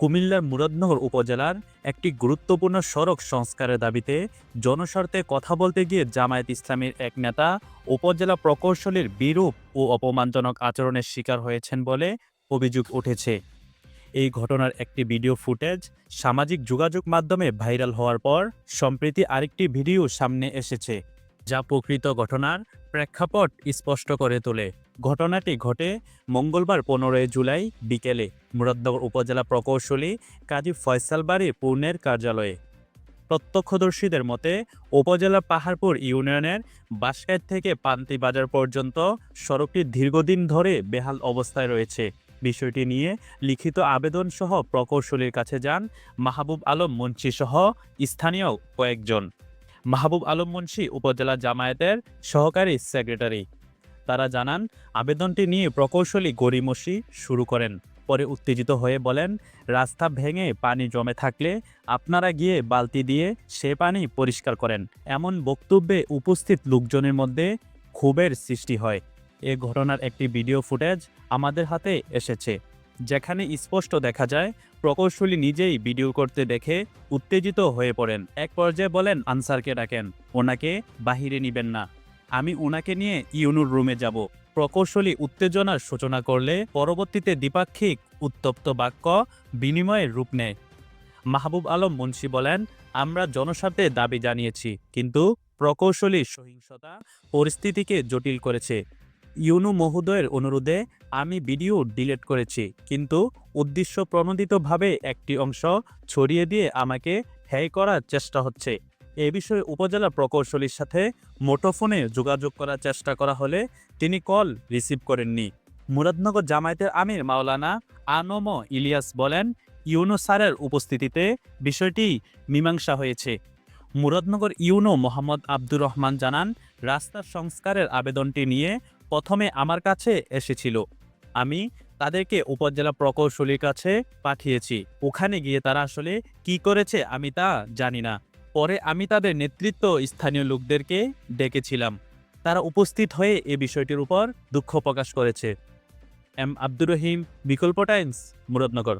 কুমিল্লার মুরাদনগর উপজেলার একটি গুরুত্বপূর্ণ সড়ক সংস্কারের দাবিতে জনস্বার্থে কথা বলতে গিয়ে জামায়াত ইসলামীর এক নেতা উপজেলা প্রকৌশলীর বিরূপ ও অপমানজনক আচরণের শিকার হয়েছেন বলে অভিযোগ উঠেছে। এই ঘটনার একটি ভিডিও ফুটেজ সামাজিক যোগাযোগ মাধ্যমে ভাইরাল হওয়ার পর সম্প্রতি আরেকটি ভিডিও সামনে এসেছে। যা প্রকৃত ঘটনার প্রেক্ষাপট স্পষ্ট করে তোলে। ঘটনাটি ঘটে মঙ্গলবার পনেরোই জুলাই বিকেলে মুরাদনগর উপজেলা প্রকৌশলী কাজী ফয়সাল বাড়ি পূর্ণের কার্যালয়ে। প্রত্যক্ষদর্শীদের মতে, উপজেলা পাহাড়পুর ইউনিয়নের বাসকাইট থেকে পান্তি বাজার পর্যন্ত সড়কটি দীর্ঘদিন ধরে বেহাল অবস্থায় রয়েছে। বিষয়টি নিয়ে লিখিত আবেদন সহ প্রকৌশলীর কাছে যান মাহবুব আলম মুন্সি সহ স্থানীয় কয়েকজন। মাহবুব আলম মুন্সি উপজেলা জামায়াতের সহকারী সেক্রেটারি। তারা জানান, আবেদনটি নিয়ে প্রকৌশলী গড়িমসি শুরু করেন, পরে উত্তেজিত হয়ে বলেন, রাস্তা ভেঙে পানি জমে থাকলে আপনারা গিয়ে বালতি দিয়ে সে পানি পরিষ্কার করেন। এমন বক্তব্যে উপস্থিত লোকজনের মধ্যে ক্ষোভের সৃষ্টি হয়। এ ঘটনার একটি ভিডিও ফুটেজ আমাদের হাতে এসেছে। যেখানে স্পষ্ট দেখা যায়, প্রকৌশলী নিজেই ভিডিও করতে দেখে উত্তেজিত হয়ে পড়েন। এক পর্যায়ে বলেন, আনসারকে ডাকেন, ওনাকে বাহিরে নিবেন না। আমি ওনাকে নিয়ে ইউনুর রুমে যাব। প্রকৌশলী উত্তেজনার সূচনা করলে পরবর্তীতে দ্বিপাক্ষিক উত্তপ্ত বাক্য বিনিময়ের রূপ নেয়। মাহবুব আলম মুন্সি বলেন, আমরা জনস্বার্থে দাবি জানিয়েছি, কিন্তু প্রকৌশলী সহিংসতা পরিস্থিতিকে জটিল করেছে। ইউনু মহোদয়ের অনুরোধে আমি ভিডিও ডিলিট করেছি, কিন্তু উদ্দেশ্য প্রণোদিতভাবে একটি অংশ ছড়িয়ে দিয়ে আমাকে হ্যায় করার চেষ্টা হচ্ছে। এ বিষয়ে উপজেলা প্রকৌশলীর সাথে মোটোফোনে যোগাযোগ করার চেষ্টা করা হলে তিনি কল রিসিভ করেননি। মুরাদনগর জামায়াতের আমির মাওলানা আনম ইলিয়াস বলেন, ইউনো স্যারের উপস্থিতিতে বিষয়টি মীমাংসা হয়েছে। মুরাদনগর ইউনো মোহাম্মদ আব্দুর রহমান জানান, রাস্তার সংস্কারের আবেদনটি নিয়ে প্রথমে আমার কাছে এসেছিল। আমি তাদেরকে উপজেলা প্রকৌশলীর কাছে পাঠিয়েছি। ওখানে গিয়ে তারা আসলে কি করেছে আমি তা জানি না। পরে আমি তাদের নেতৃত্ব স্থানীয় লোকদেরকে ডেকেছিলাম। তারা উপস্থিত হয়ে এ বিষয়টির উপর দুঃখ প্রকাশ করেছে। এম আব্দুর রহিম, বিকল্প টাইমস, মুরাদনগর।